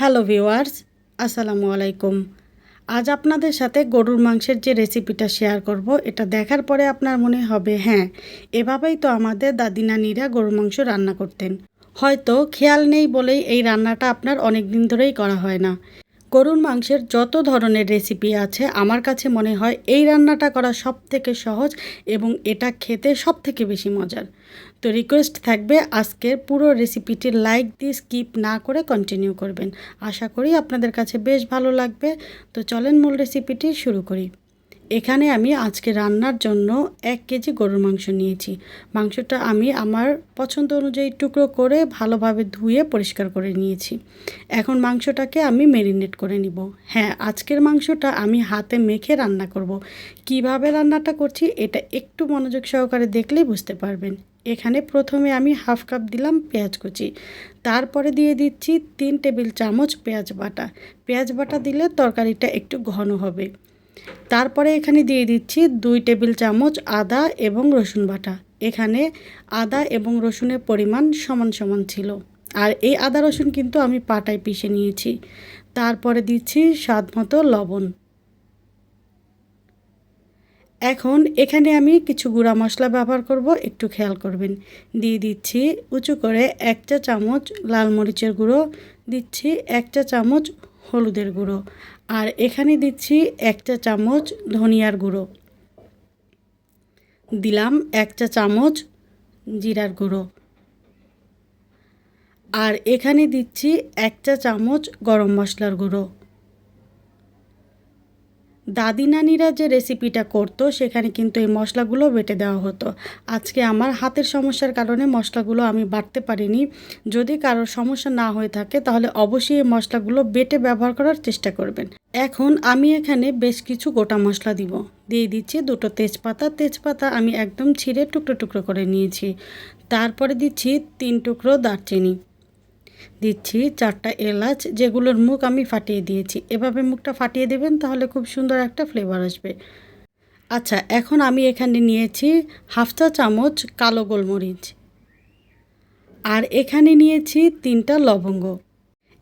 Hello viewers আসসালামু আলাইকুম। আজ আপনাদের সাথে গরুর মাংসের যে রেসিপিটা শেয়ার করব, এটা দেখার পরে আপনার মনে হবে হ্যাঁ এভাবেই তো আমাদের দাদি নানিরা গরুর মাংস রান্না করতেন। হয়তো খেয়াল নেই বলেই এই রান্নাটা আপনার অনেক দিন ধরেই করা হয় না। গরুর মাংসের যত ধরনের রেসিপি আছে, আমার কাছে মনে হয় এই রান্নাটা করা সব থেকে সহজ এবং এটা খেতে সব থেকে বেশি মজার। তো রিকোয়েস্ট থাকবে আজকের পুরো রেসিপিটি লাইক দিয়ে স্কিপ না করে কন্টিনিউ করবেন। আশা করি আপনাদের কাছে বেশ ভালো লাগবে। তো চলেন মূল রেসিপিটি শুরু করি। এখানে আমি আজকে রান্নার জন্য এক কেজি গরুর মাংস নিয়েছি। মাংসটা আমি আমার পছন্দ অনুযায়ী টুকরো করে ভালোভাবে ধুয়ে পরিষ্কার করে নিয়েছি। এখন মাংসটাকে আমি মেরিনেট করে নিব। হ্যাঁ আজকের মাংসটা আমি হাতে মেখে রান্না করব। কীভাবে রান্নাটা করছি এটা একটু মনোযোগ সহকারে দেখলেই বুঝতে পারবেন। এখানে প্রথমে আমি হাফ কাপ দিলাম পেঁয়াজ কুচি। তারপরে দিয়ে দিচ্ছি তিন টেবিল চামচ পেঁয়াজ বাটা। পেঁয়াজ বাটা দিলে তরকারিটা একটু ঘন হবে। তারপরে এখানে দিয়ে দিচ্ছি দুই টেবিল চামচ আদা এবং রসুন বাটা। এখানে আদা এবং রসুনের পরিমাণ সমান সমান ছিল। আর এই আদা রসুন কিন্তু আমি পাটায় পিষে নিয়েছি। তারপরে দিচ্ছি স্বাদ মতো লবণ। এখন এখানে আমি কিছু গুঁড়া মশলা ব্যবহার করব, একটু খেয়াল করবেন। দিয়ে দিচ্ছি উঁচু করে এক চা চামচ লাল মরিচের গুঁড়ো, দিচ্ছি এক চা চামচ হলুদের গুঁড়ো। আর এখানে দিচ্ছি একটা চামচ ধনিয়ার গুঁড়ো। দিলাম একটা চামচ জিরার গুঁড়ো। আর এখানে দিচ্ছি একটা চামচ গরম মশলার গুঁড়ো। দাদি নানিরা যে রেসিপিটা করতো, সেখানে কিন্তু এই মশলাগুলো বেটে দেওয়া হতো। আজকে আমার হাতের সমস্যার কারণে মশলাগুলো আমি বাটতে পারিনি। যদি কারোর সমস্যা না হয়ে থাকে, তাহলে অবশ্যই এই মশলাগুলো বেটে ব্যবহার করার চেষ্টা করবেন। এখন আমি এখানে বেশ কিছু গোটা মশলা দিব। দিয়ে দিচ্ছি দুটো তেজপাতা। তেজপাতা আমি একদম ছিঁড়ে টুকরো টুকরো করে নিয়েছি। তারপরে দিচ্ছি তিন টুকরো দারচিনি। দিচ্ছি চারটা এলাচ যেগুলোর মুখ আমি ফাটিয়ে দিয়েছি। এভাবে মুখটা ফাটিয়ে দেবেন তাহলে খুব সুন্দর একটা ফ্লেভার আসবে। আচ্ছা এখন আমি এখানে নিয়েছি হাফ চা চামচ কালো গোলমরিচ। আর এখানে নিয়েছি তিনটা লবঙ্গ।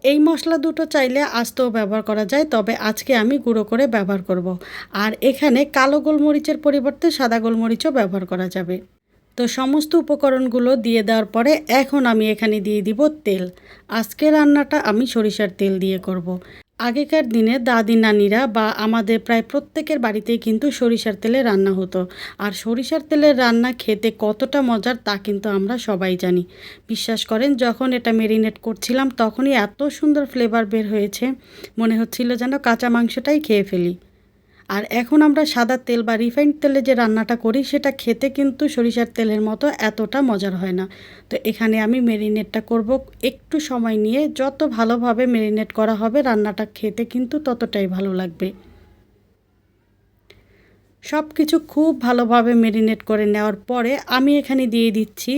এই মশলা দুটো চাইলে আস্তেও ব্যবহার করা যায়, তবে আজকে আমি গুঁড়ো করে ব্যবহার করব। আর এখানে কালো গোলমরিচের পরিবর্তে সাদা গোলমরিচও ব্যবহার করা যাবে। তো সমস্ত উপকরণগুলো দিয়ে দেওয়ার পরে এখন আমি এখানে দিয়ে দিব তেল। আজকে রান্নাটা আমি সরিষার তেল দিয়ে করব। আগেকার দিনে দাদি নানিরা বা আমাদের প্রায় প্রত্যেকের বাড়িতেই কিন্তু সরিষার তেলে রান্না হতো। আর সরিষার তেলের রান্না খেতে কতটা মজার তা কিন্তু আমরা সবাই জানি। বিশ্বাস করেন, যখন এটা মেরিনেট করছিলাম, তখনই এত সুন্দর ফ্লেভার বের হয়েছে। মনে হচ্ছিল যেন কাঁচা মাংসটাই খেয়ে ফেলি। আর এখন আমরা সাদা তেল বা রিফাইন্ড তেলে যে রান্নাটা করি, সেটা খেতে কিন্তু সরিষার তেলের মতো এতটা মজার হয় না। তো এখানে আমি মেরিনেটটা করব। একটু সময় নিয়ে যত ভালোভাবে মেরিনেট করা হবে, রান্নাটা খেতে কিন্তু ততটাই ভালো লাগবে। সব কিছু খুব ভালোভাবে মেরিনেট করে নেওয়ার পরে আমি এখানে দিয়ে দিচ্ছি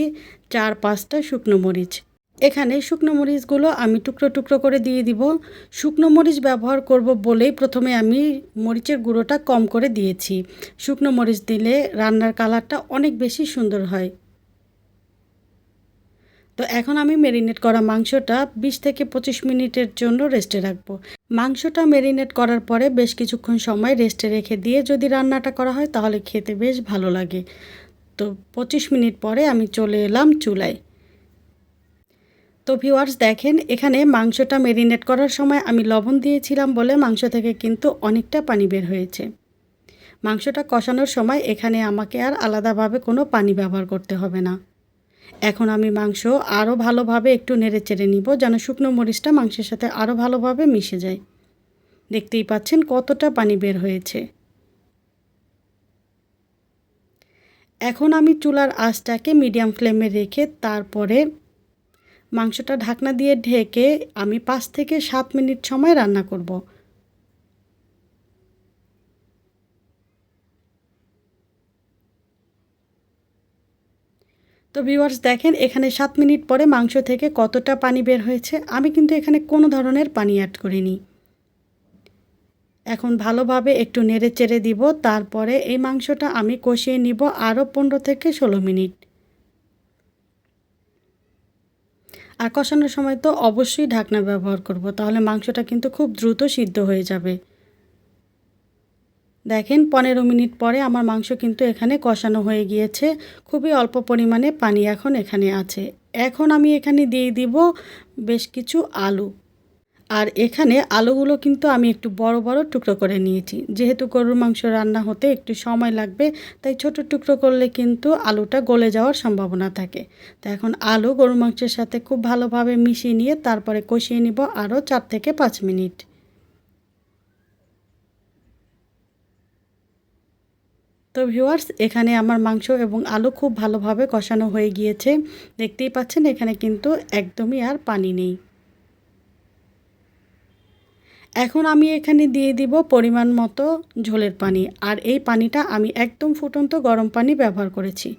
চার পাঁচটা শুকনো মরিচ। এখানে শুকনো মরিচগুলো আমি টুকরো টুকরো করে দিয়ে দিব। শুকনো মরিচ ব্যবহার করব বলেই প্রথমে আমি মরিচের গুঁড়োটা কম করে দিয়েছি। শুকনো মরিচ দিলে রান্নার কালারটা অনেক বেশি সুন্দর হয়। তো এখন আমি মেরিনেট করা মাংসটা বিশ থেকে পঁচিশ মিনিটের জন্য রেস্টে রাখব। মাংসটা মেরিনেট করার পরে বেশ কিছুক্ষণ সময় রেস্টে রেখে দিয়ে যদি রান্নাটা করা হয় তাহলে খেতে বেশ ভালো লাগে। তো পঁচিশ মিনিট পরে আমি চলে এলাম চুলায়। তো ভিউয়ার্স দেখেন, এখানে মাংসটা মেরিনেট করার সময় আমি লবণ দিয়েছিলাম বলে মাংস থেকে কিন্তু অনেকটা পানি বের হয়েছে। মাংসটা কষানোর সময় এখানে আমাকে আর আলাদাভাবে কোনো পানি ব্যবহার করতে হবে না। এখন আমি মাংস আরও ভালোভাবে একটু নেড়ে চেড়ে নিব যেন শুকনো মরিচটা মাংসের সাথে আরও ভালোভাবে মিশে যায়। দেখতেই পাচ্ছেন কতটা পানি বের হয়েছে। এখন আমি চুলার আঁচটাকে মিডিয়াম ফ্লেমে রেখে তারপরে মাংসটা ঢাকনা দিয়ে ঢেকে আমি পাঁচ থেকে সাত মিনিট সময় রান্না করব। তো ভিউয়ার্স দেখেন, এখানে সাত মিনিট পরে মাংস থেকে কতটা পানি বের হয়েছে, আমি কিন্তু এখানে কোনো ধরনের পানি অ্যাড করিনি। এখন ভালোভাবে একটু নেড়ে চেড়ে দিব, তারপরে এই মাংসটা আমি কষিয়ে নিব আরও পনেরো থেকে ষোলো মিনিট। আর কষানোর সময় তো অবশ্যই ঢাকনা ব্যবহার করব, তাহলে মাংসটা কিন্তু খুব দ্রুত সিদ্ধ হয়ে যাবে। দেখেন, পনেরো মিনিট পরে আমার মাংস কিন্তু এখানে কষানো হয়ে গিয়েছে। খুবই অল্প পরিমাণে পানি এখন এখানে আছে। এখন আমি এখানে দিয়ে দিব বেশ কিছু আলু। আর এখানে আলুগুলো কিন্তু আমি একটু বড় বড় টুকরো করে নিয়েছি। যেহেতু গরুর মাংস রান্না হতে একটু সময় লাগবে, তাই ছোট টুকরো করলে কিন্তু আলুটা গলে যাওয়ার সম্ভাবনা থাকে। তো এখন আলু গরুর মাংসের সাথে খুব ভালোভাবে মিশিয়ে নিয়ে তারপরে কষিয়ে নিব আরও চার থেকে পাঁচ মিনিট। তো ভিউয়ার্স, এখানে আমার মাংস এবং আলু খুব ভালোভাবে কষানো হয়ে গিয়েছে। দেখতেই পাচ্ছেন, এখানে কিন্তু একদমই আর পানি নেই। এখন আমি এখানে দিয়ে দিব পরিমাণ মতো ঝোলের পানি। আর এই পানিটা আমি একদম ফুটন্ত গরম পানি ব্যবহার করেছি।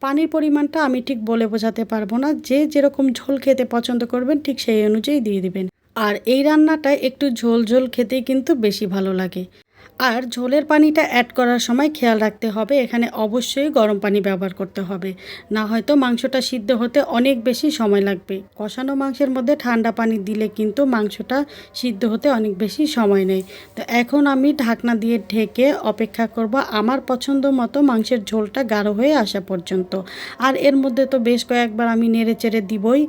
পানির পরিমাণটা আমি ঠিক বলে বোঝাতে পারব না। যে যেরকম ঝোল খেতে পছন্দ করবেন, ঠিক সেই অনুযায়ী দিয়ে দিবেন। আর এই রান্নাটা একটু ঝোল ঝোল খেতেই কিন্তু বেশি ভালো লাগে। আর ঝোলের পানিটা অ্যাড করার সময় খেয়াল রাখতে হবে, এখানে অবশ্যই গরম পানি ব্যবহার করতে হবে। না হয়তো মাংসটা সিদ্ধ হতে অনেক বেশি সময় লাগবে। কষানো মাংসের মধ্যে ঠান্ডা পানি দিলে কিন্তু মাংসটা সিদ্ধ হতে অনেক বেশি সময় নেয়। তো এখন আমি ঢাকনা দিয়ে ঢেকে অপেক্ষা করব আমার পছন্দ মতো মাংসের ঝোলটা গাঢ় হয়ে আসা পর্যন্ত। আর এর মধ্যে তো বেশ কয়েকবার আমি নেড়ে চেড়ে দিবই।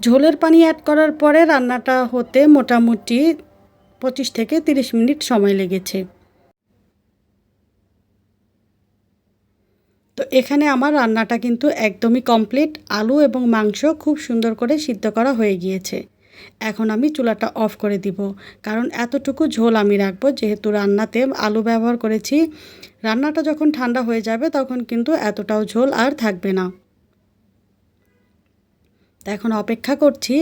ঝোলের পানি অ্যাড করার পরে রান্নাটা হতে মোটামুটি পঁচিশ থেকে তিরিশ মিনিট সময় লেগেছে। তো এখানে আমার রান্নাটা কিন্তু একদমই কমপ্লিট আলু এবং মাংস খুব সুন্দর করে সিদ্ধ করা হয়ে গিয়েছে। এখন আমি চুলাটা অফ করে দিব। কারণ এতটুকু ঝোল আমি রাখব, যেহেতু রান্নাতে আলু ব্যবহার করেছি। রান্নাটা যখন ঠান্ডা হয়ে যাবে তখন কিন্তু এতটাও ঝোল আর থাকবে না। এখন অপেক্ষা করছি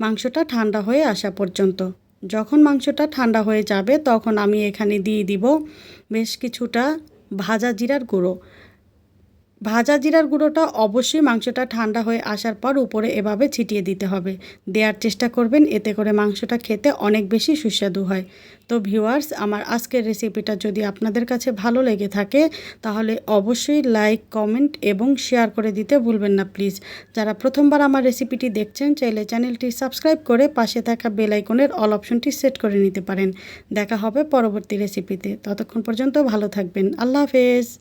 মাংসটা ঠান্ডা হয়ে আসা পর্যন্ত। যখন মাংসটা ঠান্ডা হয়ে যাবে তখন আমি এখানে দিয়ে দিব বেশ কিছুটা ভাজা জিরার গুঁড়ো। ভাজা জিরার গুঁড়োটা অবশ্যই মাংসটা ঠান্ডা হয়ে আসার পর উপরে এভাবে ছিটিয়ে দিতে হবে। দেওয়ার চেষ্টা করবেন, এতে করে মাংসটা খেতে অনেক বেশি সুস্বাদু হয়। তো ভিউয়ার্স, আমার আজকের রেসিপিটা যদি আপনাদের কাছে ভালো লেগে থাকে, তাহলে অবশ্যই লাইক, কমেন্ট এবং শেয়ার করে দিতে ভুলবেন না প্লিজ। যারা প্রথমবার আমার রেসিপিটি দেখছেন, চাইলে চ্যানেলটি সাবস্ক্রাইব করে পাশে থাকা বেল আইকনের অল অপশনটি সেট করে নিতে পারেন। দেখা হবে পরবর্তী রেসিপিতে। ততক্ষণ পর্যন্ত ভালো থাকবেন। আল্লাহ হাফেজ।